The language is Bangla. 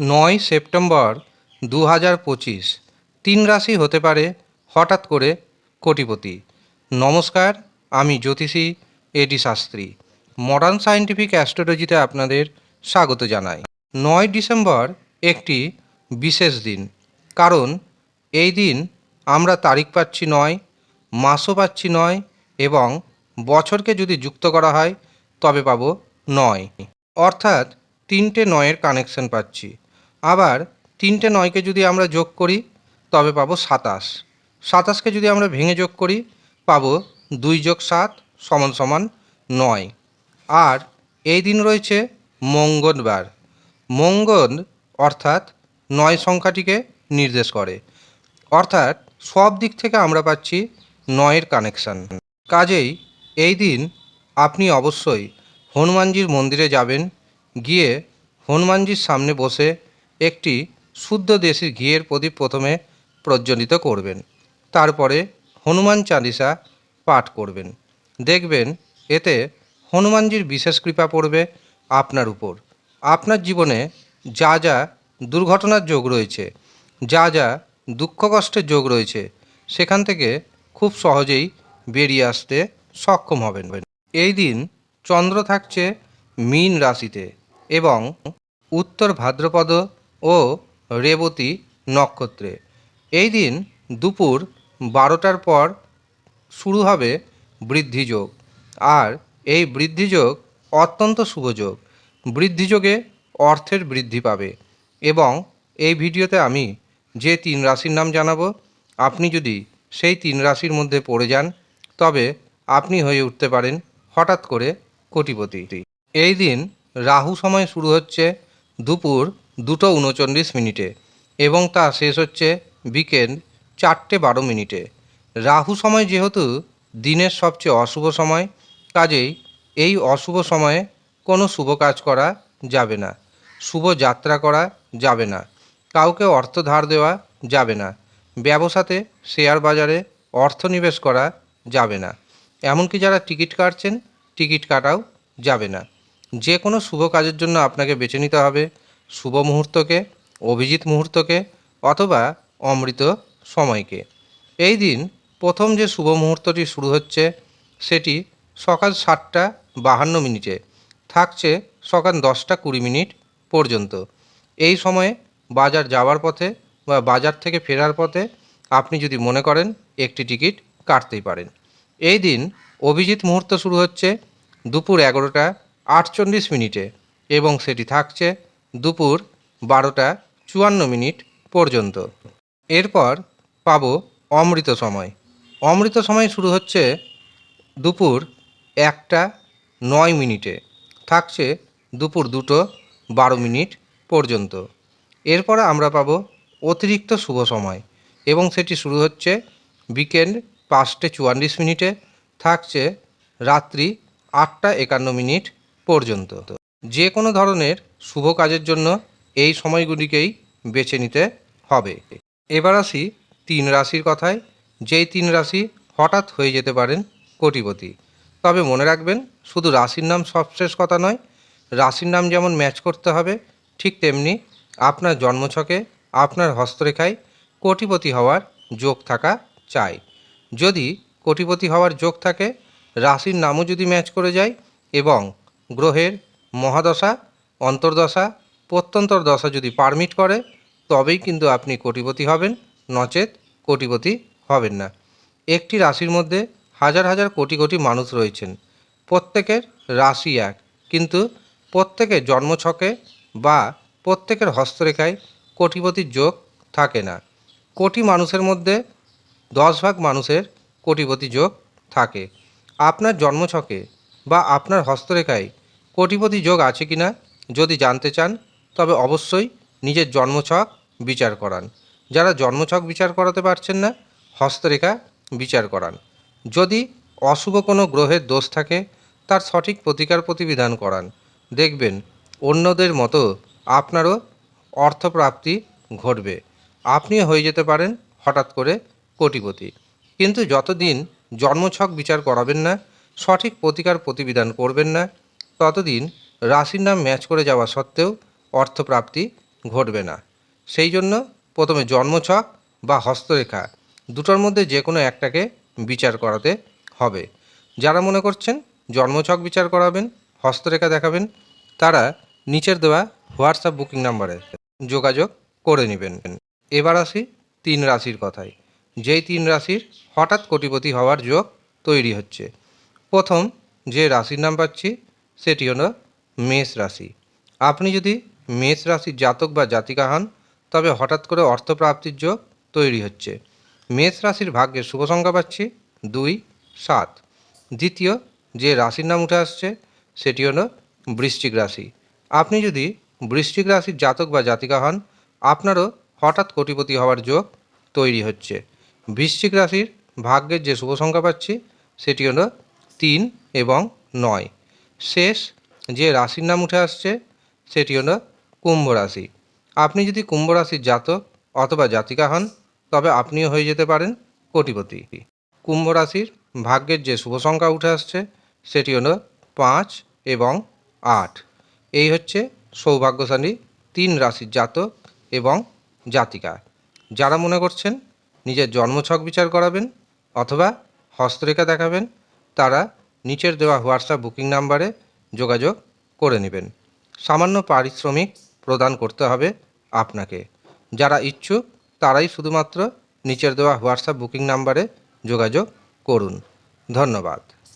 নয় সেপ্টেম্বর দু হাজার পঁচিশ, তিন রাশি হতে পারে হঠাৎ করে কোটিপতি। নমস্কার, আমি জ্যোতিষী এডি শাস্ত্রী। মডার্ন সায়েন্টিফিক অ্যাস্ট্রোলজিতে আপনাদের স্বাগত জানাই। নয় ডিসেম্বর একটি বিশেষ দিন, কারণ এই দিন আমরা তারিখ পাচ্ছি নয়, মাসও পাচ্ছি নয় এবং বছরকে যদি যুক্ত করা হয় তবে পাবো নয়। অর্থাৎ তিনটে নয়ের কানেকশন পাচ্ছি। আবার তিনটে নয়কে যদি আমরা যোগ করি, তবে পাবো সাতাশ। সাতাশকে যদি আমরা ভেঙে যোগ করি, পাবো দুই যোগ সাত সমান সমান নয়। আর এই দিন রয়েছে মঙ্গলবার। মঙ্গল অর্থাৎ নয় সংখ্যাটিকে নির্দেশ করে। অর্থাৎ সব দিক থেকে আমরা পাচ্ছি নয়ের কানেকশান কাজেই এই দিন আপনি অবশ্যই হনুমানজির মন্দিরে যাবেন, গিয়ে হনুমানজির সামনে বসে একটি শুদ্ধ দেশি ঘিয়ের প্রদীপ প্রথমে প্রজ্বলিত করবেন। তারপরে হনুমান চালিসা পাঠ করবেন। দেখবেন এতে হনুমানজির বিশেষ কৃপা পড়বে আপনার উপর। আপনার জীবনে যা যা দুর্ঘটনার যোগ রয়েছে, যা যা দুঃখ কষ্টের যোগ রয়েছে, সেখান থেকে খুব সহজেই বেরিয়ে আসতে সক্ষম হবেন। এই দিন চন্দ্র থাকছে মীন রাশিতে এবং উত্তর ভাদ্রপদ ও রেবতী নক্ষত্রে। এই দিন দুপুর বারোটার পর শুরু হবে বৃদ্ধিযোগ। আর এই বৃদ্ধিযোগ অত্যন্ত শুভযোগ বৃদ্ধিযোগে অর্থের বৃদ্ধি পাবে। এবং এই ভিডিওতে আমি যে তিন রাশির নাম জানাব, আপনি যদি সেই তিন রাশির মধ্যে পড়ে যান, তবে আপনি হয়ে উঠতে পারেন হঠাৎ করে কোটিপতি। এই দিন রাহু সময় শুরু হচ্ছে দুপুর দুটো উনচল্লিশ মিনিটে এবং তা শেষ হচ্ছে বিকেল চারটে বারো মিনিটে। রাহু সময় যেহেতু দিনের সবচেয়ে অশুভ সময়, কাজেই এই অশুভ সময়ে কোনো শুভ কাজ করা যাবে না, শুভ যাত্রা করা যাবে না, কাউকে অর্থ ধার দেওয়া যাবে না, ব্যবসাতে শেয়ার বাজারে অর্থ নিবেশ করা যাবে না, এমনকি যারা টিকিট কাটছেন, টিকিট কাটাও যাবে না। যে কোনো শুভ কাজের জন্য আপনাকে বেছে নিতে হবে শুভ মুহূর্তকে, অভিজিৎ মুহূর্তকে অথবা অমৃত সময়কে। এই দিন প্রথম যে শুভ মুহূর্তটি শুরু হচ্ছে, সেটি সকাল সাতটা বাহান্ন মিনিটে। থাকছে সকাল দশটা কুড়ি মিনিট পর্যন্ত। এই সময়ে বাজার যাওয়ার পথে বা বাজার থেকে ফেরার পথে আপনি যদি মনে করেন, একটি টিকিট কাটতেই পারেন। এই দিন অভিজিৎ মুহূর্ত শুরু হচ্ছে দুপুর এগারোটা আটচল্লিশ মিনিটে এবং সেটি থাকছে দুপুর বারোটা চুয়ান্ন মিনিট পর্যন্ত। এরপর পাবো অমৃত সময়। অমৃত সময় শুরু হচ্ছে দুপুর একটা নয় মিনিটে। থাকছে দুপুর দুটো বারো মিনিট পর্যন্ত। এরপর আমরা পাবো অতিরিক্ত শুভ সময় এবং সেটি শুরু হচ্ছে বিকেল পাঁচটে চুয়াল্লিশ মিনিটে। থাকছে রাত্রি আটটা একান্ন মিনিট পর্যন্ত। যে কোনো ধরনের শুভ কাজের জন্য এই সময়গুলিকেই বেছে নিতে হবে। এবার আসি তিন রাশির কথায়। যেই তিন রাশি হঠাৎ হয়ে যেতে পারেন কোটিপতি। তবে মনে রাখবেন, শুধু রাশির নাম সবশেষ কথা নয়, রাশির নাম যেমন ম্যাচ করতে হবে, ঠিক তেমনি আপনার জন্মছকে, আপনার হস্তরেখায় কোটিপতি হওয়ার যোগ থাকা চাই। যদি কোটিপতি হওয়ার যোগ থাকে, রাশির নামও যদি ম্যাচ করে যায় এবং গ্রহের মহাদশা, অন্তর্দশা প্রত্যন্তর দশা যদি পারমিট করে, তবেই কিন্তু আপনি কোটিপতি হবেন, নচেত কোটিপতি হবেন না। একটি রাশির মধ্যে হাজার হাজার কোটি কোটি মানুষ রয়েছেন। প্রত্যেকের রাশি এক। কিন্তু প্রত্যেকের জন্মছকে বা প্রত্যেকের হস্তরেখায় কোটিপতির যোগ থাকে না। কোটি মানুষের মধ্যে দশ ভাগ মানুষের কোটিপতি যোগ থাকে। আপনার জন্মছকে বা আপনার হস্তরেখায় কোটিপতি যোগ আছে কি না যদি জানতে চান, তবে অবশ্যই নিজের জন্মছক বিচার করান। যারা জন্মছক বিচার করাতে পারছেন না, হস্তরেখা বিচার করান। যদি অশুভ কোনো গ্রহের দোষ থাকে, তার সঠিক প্রতিকার প্রতিবিধান করান। দেখবেন, অন্যদের মতো আপনারও অর্থপ্রাপ্তি ঘটবে। আপনিও হয়ে যেতে পারেন হঠাৎ করে কোটিপতি। কিন্তু যতদিন জন্মছক বিচার করাবেন না, সঠিক প্রতিকার প্রতিবিধান করবেন না ততদিন রাশির নাম ম্যাচ করে যাওয়া সত্ত্বেও অর্থপ্রাপ্তি ঘটবে না। সেই জন্য প্রথমে জন্মছক বা হস্তরেখা দুটোর মধ্যে যে কোনো একটাকে বিচার করাতে হবে। যারা মনে করছেন জন্মছক বিচার করাবেন, হস্তরেখা দেখাবেন, তারা নিচের দেওয়া হোয়াটসঅ্যাপ বুকিং নাম্বারে যোগাযোগ করে নেবেন। এবার আসি তিন রাশির কথায়। যেই তিন রাশির হঠাৎ কোটিপতি হওয়ার যোগ তৈরি হচ্ছে। প্রথম যে রাশির নাম পাচ্ছি সেটি হলো মেষ রাশি। আপনি যদি মেষ রাশির জাতক বা জাতিকা হন, তবে হঠাৎ করে অর্থপ্রাপ্তির যোগ তৈরি হচ্ছে। মেষ রাশির ভাগ্যের শুভ সংখ্যা পাচ্ছি দুই, সাত। দ্বিতীয় যে রাশির নাম উঠে আসছে, সেটি হলো বৃশ্চিক রাশি। আপনি যদি বৃশ্চিক রাশির জাতক বা জাতিকা হন, আপনারও হঠাৎ কোটিপতি হওয়ার যোগ তৈরি হচ্ছে। বৃশ্চিক রাশির ভাগ্যের যে শুভ সংখ্যা পাচ্ছি, সেটি হলো তিন এবং নয়। শেষ যে রাশির নাম উঠে আসছে, সেটি হলো কুম্ভ রাশি। আপনি যদি কুম্ভ রাশির জাতক অথবা জাতিকা হন, তবে আপনিও হয়ে যেতে পারেন কোটিপতি। কুম্ভ রাশির ভাগ্যের যে শুভ সংখ্যা উঠে আসছে, সেটি হলো পাঁচ এবং আট। এই হচ্ছে সৌভাগ্যশালী তিন রাশির জাতক এবং জাতিকা। যারা মনে করছেন নিজের জন্মছক বিচার করাবেন অথবা হস্তরেখা দেখাবেন, তারা নিচের দেওয়া হোয়াটসঅ্যাপ বুকিং নাম্বারে যোগাযোগ করে নেবেন। সামান্য পারিশ্রমিক প্রদান করতে হবে আপনাকে। যারা ইচ্ছুক, তারাই শুধুমাত্র নিচের দেওয়া হোয়াটসঅ্যাপ বুকিং নাম্বারে যোগাযোগ করুন। ধন্যবাদ।